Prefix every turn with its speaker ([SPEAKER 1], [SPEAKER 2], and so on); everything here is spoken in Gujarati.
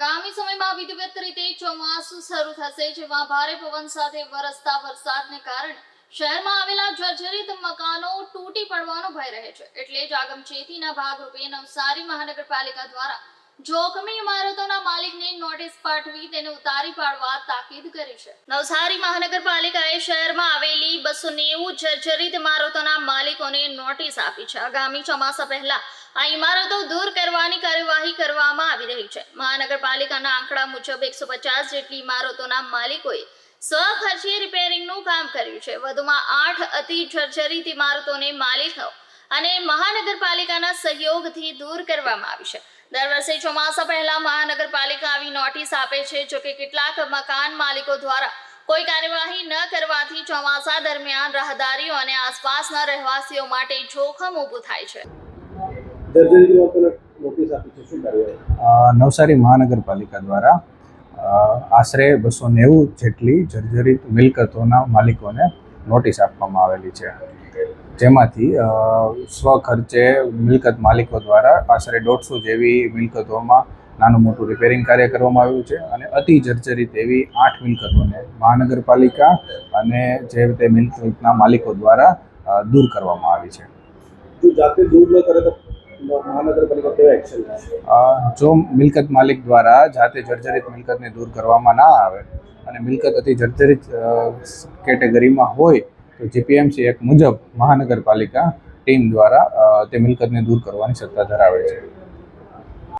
[SPEAKER 1] આગામી સમયમાં વિધિવત રીતે ચોમાસું શરૂ થશે, જેમાં ભારે પવન સાથે વરસતા વરસાદને કારણે શહેરમાં આવેલા જર્જરિત મકાનો તૂટી પડવાનો ભય રહે છે. એટલે જ આગમચેતીના ભાગરૂપે નવસારી મહાનગરપાલિકા દ્વારા જોખમી ઇમારતોના માલિકને નોટિસ પાઠવી તેને ઉતારી પાડવા તાકીદ કરી છે. નવસારી મહાનગરપાલિકાએ શહેરમાં આવેલી બસો નેવું જર્જરિત ઇમારતોના માલિકોને નોટિસ આપી છે. આગામી ચોમાસા પહેલા આ ઇમારતો દૂર કરવાની કાર્યવાહી કરવામાં આવી રહી છે. મહાનગરપાલિકાના આંકડા મુજબ એકસો પચાસ જેટલી ઇમારતોના માલિકોએ સ્વખર્ચીય રિપેરિંગનું કામ કર્યું છે. વધુમાં આઠ અતિ જર્જરિત ઇમારતોને માલિકો અને મહાનગરપાલિકાના સહયોગથી દૂર કરવામાં આવી છે. દર વર્ષે ચોમાસા પહેલા મહાનગરપાલિકા આવી નોટિસ આપે છે જો કે કેટલાક મકાન માલિકો દ્વારા કોઈ કાર્યવાહી ન કરવાથી ચોમાસા દરમિયાન રાહદારીઓ અને આસપાસના રહેવાસીઓ માટે જોખમ ઊભું થાય છે.
[SPEAKER 2] નવસારી મહાનગરપાલિકા દ્વારા આશરે બસો નેવું જેટલી જર્જરિત મિલકતોના માલિકોને નોટિસ આપવામાં આવેલી છે. જેમાંથી સ્વખર્ચે મિલકત માલિકો દ્વારા આશરે દોઢસો જેવી મિલકતોમાં નાનું મોટું રિપેરિંગ કાર્ય કરવામાં આવ્યું છે અને અતિ જર્જરિત એવી આઠ મિલકતોને મહાનગરપાલિકા અને જે તે મિલકતના માલિકો દ્વારા દૂર કરવામાં આવી છે.
[SPEAKER 3] જાતે દૂર ન કરે તો
[SPEAKER 2] જો મિલકત માલિક દ્વારા જાતે જર્જરિત મિલકતને દૂર કરવામાં ના આવે અને મિલકત અતિ જર્જરિત કેટેગરીમાં હોય તો જીપીએમસી એક મુજબ મહાનગરપાલિકા ટીમ દ્વારા તે મિલકતને દૂર કરવાની સત્તા ધરાવે છે.